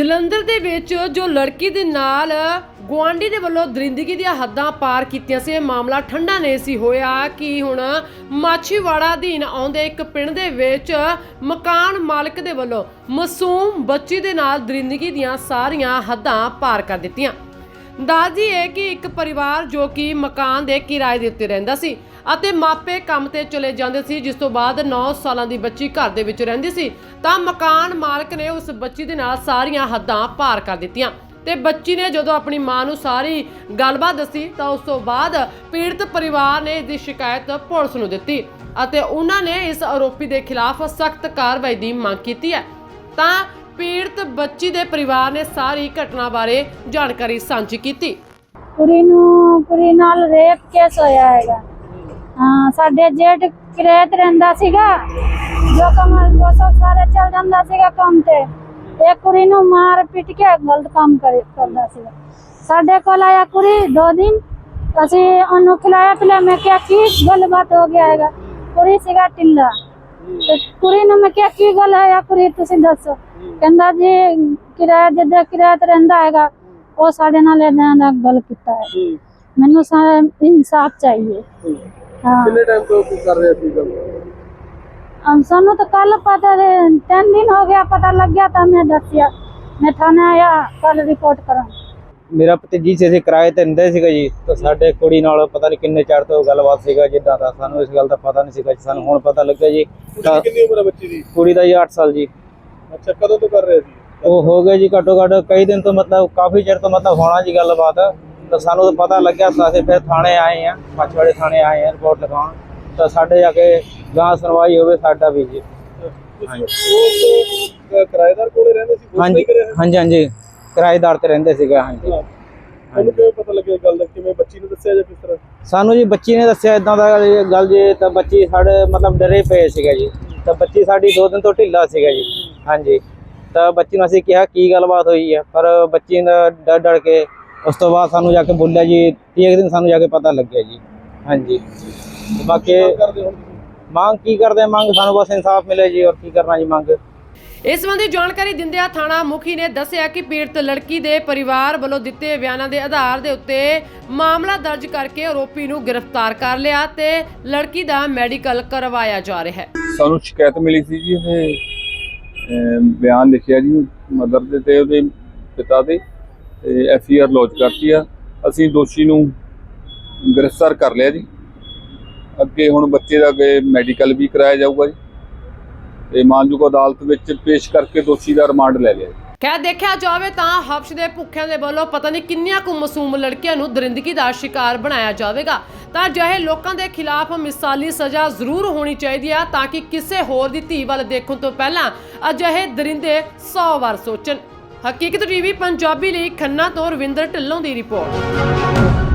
ਜਲੰਧਰ ਦੇ ਵਿੱਚ ਜੋ ਲੜਕੀ ਦੇ ਨਾਲ ਗੁਆਂਢੀ ਦੇ ਵੱਲੋਂ ਦਰਿੰਦਗੀ ਦੀਆਂ ਹੱਦਾਂ ਪਾਰ ਕੀਤੀਆਂ ਸੀ, ਇਹ ਮਾਮਲਾ ਠੰਡਾ ਨਹੀਂ ਸੀ ਹੋਇਆ ਕਿ ਹੁਣ ਮਾਛੀਵਾੜਾ ਅਧੀਨ ਆਉਂਦੇ ਇੱਕ ਪਿੰਡ ਦੇ ਵਿੱਚ ਮਕਾਨ ਮਾਲਕ ਦੇ ਵੱਲੋਂ ਮਾਸੂਮ ਬੱਚੀ ਦੇ ਨਾਲ ਦਰਿੰਦਗੀ ਦੀਆਂ ਸਾਰੀਆਂ ਹੱਦਾਂ ਪਾਰ ਕਰ ਦਿੱਤੀਆਂ। ਦਾਦੀ ਹੈ ਕਿ ਇੱਕ ਪਰਿਵਾਰ ਜੋ ਕਿ ਮਕਾਨ ਦੇ ਕਿਰਾਏ ਦੇ ਉੱਤੇ ਰਹਿੰਦਾ ਸੀ ਅਤੇ ਮਾਪੇ ਕੰਮ ਤੇ ਚਲੇ ਜਾਂਦੇ ਸੀ, ਜਿਸ ਤੋਂ ਬਾਅਦ 9 ਸਾਲਾਂ ਦੀ ਬੱਚੀ ਘਰ ਦੇ ਵਿੱਚ ਰਹਿੰਦੀ ਸੀ, ਤਾਂ ਮਕਾਨ ਮਾਲਕ ਨੇ ਉਸ ਬੱਚੀ ਦੇ ਨਾਲ ਸਾਰੀਆਂ ਹੱਦਾਂ ਪਾਰ ਕਰ ਦਿੱਤੀਆਂ। ਤੇ ਬੱਚੀ ਨੇ ਜਦੋਂ ਆਪਣੀ ਮਾਂ ਨੂੰ ਸਾਰੀ ਗੱਲਬਾਤ ਦੱਸੀ, ਤਾਂ ਉਸ ਤੋਂ ਬਾਅਦ ਪੀੜਤ ਪਰਿਵਾਰ ਨੇ ਇਸ ਦੀ ਸ਼ਿਕਾਇਤ ਪੁਲਿਸ ਨੂੰ ਦਿੱਤੀ ਅਤੇ ਉਹਨਾਂ ਨੇ ਇਸ ਆਰੋਪੀ ਦੇ ਖਿਲਾਫ ਸਖਤ ਕਾਰਵਾਈ ਦੀ ਮੰਗ ਕੀਤੀ ਹੈ। ਤਾਂ ਪੀੜਤ ਬੱਚੀ ਦੇ ਪਰਿਵਾਰ ਨੇ ਸਾਰੀ ਘਟਨਾ ਬਾਰੇ ਜਾਣਕਾਰੀ ਸਾਂਝੀ ਕੀਤੀ। ਕੁੜੀ ਨੂੰ, ਕੁੜੀ ਨਾਲ ਰੇਪ ਕੇਸ ਹੋਇਆ ਹੈਗਾ। ਹਾਂ, ਸਾਡੇ ਜੇਠ ਕਿਰੇਤ ਰਹਿੰਦਾ ਸੀਗਾ। ਜੋ ਕਮਲ ਉਹ ਸਭ ਸਾਰੇ ਚੱਲ ਜਾਂਦਾ ਸੀਗਾ ਕੰਮ ਤੇ। ਇਹ ਕੁੜੀ ਨੂੰ ਮਾਰ ਪਿੱਟ ਕੇ ਗਲਤ ਕੰਮ ਕਰੇ, ਕਰਦਾ ਸੀਗਾ। ਸਾਡੇ ਕੋਲ ਆਇਆ ਕੁੜੀ ਦੋ ਦਿਨ। ਅਸੀਂ ਉਹਨੂੰ ਖਿਲਾਇਆ, ਪਿਲਾਇਆ, ਮੈਂ ਕਿਹਾ, ਕੀ ਗੱਲਬਾਤ ਹੋ ਗਿਆ ਹੈਗਾ? ਕੁੜੀ ਸੀਗਾ ਟਿੱਲਾ ਤੇ ਕੁੜੀ ਨੂੰ ਮੈਂ ਕਿਹਾ ਕੀ ਗੱਲ ਹੈ ਆ ਕੁੜੀ ਤੁਸੀਂ ਦੱਸੋ। ਕਹਿੰਦਾ ਜੀ ਕਿਰਾਇਆ ਜਿੱਦਾਂ ਕਿਰਾਇਆ ਤੇ ਰਹਿੰਦਾ ਹੈਗਾ ਉਹ ਸਾਡੇ ਨਾਲ ਇਹਨਾਂ ਦਾ ਗੱਲ ਕੀਤਾ ਹੈ। ਮੈਨੂੰ ਸਾਰਾ ਇਨਸਾਫ ਚਾਹੀਏ। ਹਾਂ। ਕਿੰਨੇ ਟਾਈਮ ਤੋਂ ਕਰ ਰਹੇ ਸੀ ਗੱਲ? हम ਸਾਨੂੰ ਤਾਂ ਕੱਲ ਪਤਾ ਦੇ ਤਿੰਨ ਦਿਨ ਹੋ ਗਿਆ ਪਤਾ ਲੱਗ ਗਿਆ ਤਾਂ ਮੈਂ ਦੱਸਿਆ। ਮੈਂ ਥਾਣੇ ਆਇਆ ਕੱਲ ਰਿਪੋਰਟ ਕਰਾਂ। ਮੇਰਾ ਭਤੀਜੀ ਸੀ ਅਸੀਂ ਕਿਰਾਏ ਤੇ ਰਹਿੰਦੇ ਸੀਗਾ ਜੀ ਤਾਂ ਸਾਡੇ ਕੁੜੀ ਨਾਲ ਪਤਾ ਨਹੀਂ ਕਿੰਨੇ ਚਿਰ ਤੋਂ ਗੱਲਬਾਤ ਸੀਗਾ ਜਿੱਦਾਂ ਦਾ ਸਾਨੂੰ ਇਸ ਗੱਲ ਦਾ ਪਤਾ ਨਹੀਂ ਸੀਗਾ ਜੀ ਸਾਨੂੰ ਹੁਣ ਪਤਾ ਲੱਗਿਆ ਜੀ ਤਾਂ ਕਿੰਨੀ ਉਮਰ ਹੈ ਬੱਚੀ ਦੀ? ਕੁੜੀ ਦਾ ਜੀ 8 ਸਾਲ ਜੀ। ਅੱਛਾ ਕਦੋਂ ਤੋਂ ਕਰ ਰਹੇ ਸੀ? ਉਹ ਹੋ ਗਏ ਜੀ ਘੱਟੋ ਘੱਟ ਕਈ ਦਿਨ ਤੋਂ ਮਤਲਬ ਕਾਫੀ ਚਿਰ ਤੋਂ ਮਤਲਬ ਹੋਣਾ ਜੀ ਗੱਲਬਾਤ ਤਾਂ ਸਾਨੂੰ ਤਾਂ ਪਤਾ ਲੱਗਿਆ ਤਾਂ ਅਸੀਂ ਫਿਰ ਥਾਣੇ ਆਏ ਆ ਮਛਵਾੜੇ ਥਾਣੇ ਆਏ ਆ ਰਿਪੋਰਟ ਲਿਖਾਉਣ ਤਾਂ ਸਾਡੇ ਜਾ ਕੇ ਗਾਂ ਸੁਣਵਾਈ ਹੋਵੇ ਸਾਡਾ ਵੀ ਜੀ। ਤੁਸੀਂ ਉਹ ਕਿਰਾਏਦਾਰ ਕੋਲੇ ਰਹਿੰਦੇ ਸੀ ਉਸ ਹਾਂਜੀ ਕਰਿਆ ਹਾਂਜੀ ਹਾਂਜੀ ਕਿਰਾਏਦਾਰ ਤੇ ਰਹਿੰਦੇ ਸੀਗੇ ਹਾਂਜੀ। ਤੁਹਾਨੂੰ ਕਿਵੇਂ ਪਤਾ ਲੱਗਿਆ ਗੱਲ ਦਾ? ਕਿਵੇਂ ਬੱਚੀ ਨੂੰ ਦੱਸਿਆ ਜਾਂ ਕਿਸ ਤਰ੍ਹਾਂ? ਸਾਨੂੰ ਜੀ ਬੱਚੀ ਨੇ ਦੱਸਿਆ ਇਦਾਂ ਦਾ ਗੱਲ ਜੀ ਤਾਂ ਬੱਚੀ ਸਾਡੇ ਮਤਲਬ ਡਰੇ ਪਏ ਸੀਗਾ ਜੀ। ਤਾਂ ਬੱਚੀ ਸਾਡੀ ਦੋ ਦਿਨ ਤੋਂ ਢਿੱਲਾ ਸੀਗਾ ਜੀ। ਹਾਂਜੀ। ਤਾਂ ਬੱਚੀ ਨੂੰ ਅਸੀਂ ਕਿਹਾ ਕੀ ਗੱਲਬਾਤ ਹੋਈ ਹੈ ਪਰ ਬੱਚੀ ਨੇ ਡਰ ਡਰ ਕੇ ਉਸ ਤੋਂ ਬਾਅਦ ਸਾਨੂੰ ਜਾ ਕੇ ਬੋਲਿਆ ਜੀ ਤੀਏ ਦਿਨ ਸਾਨੂੰ ਜਾ ਕੇ ਪਤਾ ਲੱਗਿਆ ਜੀ। ਹਾਂਜੀ। ਬਾਕੀ ਮੰਗ ਕੀ ਕਰਦੇ? ਮੰਗ ਸਾਨੂੰ ਬਸ ਇਨਸਾਫ ਮਿਲੇ ਜੀ ਔਰ ਕੀ ਕਰਨਾ ਜੀ ਮੰਗ? ਇਸ ਸੰਬੰਧੀ ਜਾਣਕਾਰੀ ਦਿੰਦਿਆਂ ਥਾਣਾ ਮੁਖੀ ਨੇ ਦੱਸਿਆ ਕਿ ਪੀੜਤ ਲੜਕੀ ਦੇ ਪਰਿਵਾਰ ਵੱਲੋਂ ਦਿੱਤੇ ਬਿਆਨਾਂ ਦੇ ਆਧਾਰ ਦੇ ਉੱਤੇ ਮਾਮਲਾ ਦਰਜ ਕਰਕੇ ਆਰੋਪੀ ਨੂੰ ਗ੍ਰਿਫਤਾਰ ਕਰ ਲਿਆ ਤੇ ਲੜਕੀ ਦਾ ਮੈਡੀਕਲ ਕਰਵਾਇਆ ਜਾ ਰਿਹਾ ਹੈ। ਸਾਨੂੰ ਸ਼ਿਕਾਇਤ ਮਿਲੀ ਸੀ ਜੀ ਉਹਨੇ ਬਿਆਨ ਲਿਖਿਆ ਜੀ ਮਦਰ ਦੇ ਤੇ ਉਹਦੇ ਪਿਤਾ ਦੇ ਐਫ ਆਰ ਲੌਂਚ ਕਰਤੀ ਆ। ਅਸੀਂ ਦੋਸ਼ੀ ਨੂੰ ਗ੍ਰਿਫਤਾਰ ਕਰ ਲਿਆ ਜੀ। ਅੱਗੇ ਹੁਣ ਬੱਚੇ ਦਾ ਅੱਗੇ ਮੈਡੀਕਲ ਵੀ ਕਰਾਇਆ ਜਾਊਗਾ ਜੀ। ਤੇ ਮਾਨਯੋਗ ਅਦਾਲਤ ਵਿੱਚ ਪੇਸ਼ ਕਰਕੇ ਦੋਸ਼ੀ ਦਾ ਰਿਮਾਂਡ ਲੈ ਲਿਆ। ਖੈਰ, ਦੇਖਿਆ ਜਾਵੇ ਤਾਂ ਹਬਸ਼ ਦੇ ਭੁੱਖਿਆਂ ਦੇ ਵੱਲੋਂ ਪਤਾ ਨਹੀਂ ਕਿੰਨੀਆਂ ਕੁ ਮਾਸੂਮ ਲੜਕੀਆਂ ਨੂੰ ਦਰਿੰਦਗੀ ਦਾ ਸ਼ਿਕਾਰ ਬਣਾਇਆ ਜਾਵੇਗਾ। ਤਾਂ ਅਜਿਹੇ ਲੋਕਾਂ ਦੇ ਖਿਲਾਫ ਮਿਸਾਲੀ ਸਜ਼ਾ ਜ਼ਰੂਰ ਹੋਣੀ ਚਾਹੀਦੀ ਹੈ ਤਾਂ ਕਿ ਕਿਸੇ ਹੋਰ ਦੀ ਧੀ ਵੱਲ ਦੇਖਣ ਤੋਂ ਪਹਿਲਾਂ ਅਜਿਹੇ ਦਰਿੰਦੇ 100 ਵਾਰ ਸੋਚਣ। ਹਕੀਕਤ ਟੀਵੀ, ਪੰਜਾਬੀ ਲਈ ਖੰਨਾ ਤੋਂ ਰਵਿੰਦਰ ਢਿੱਲੋਂ ਦੀ ਰਿਪੋਰਟ।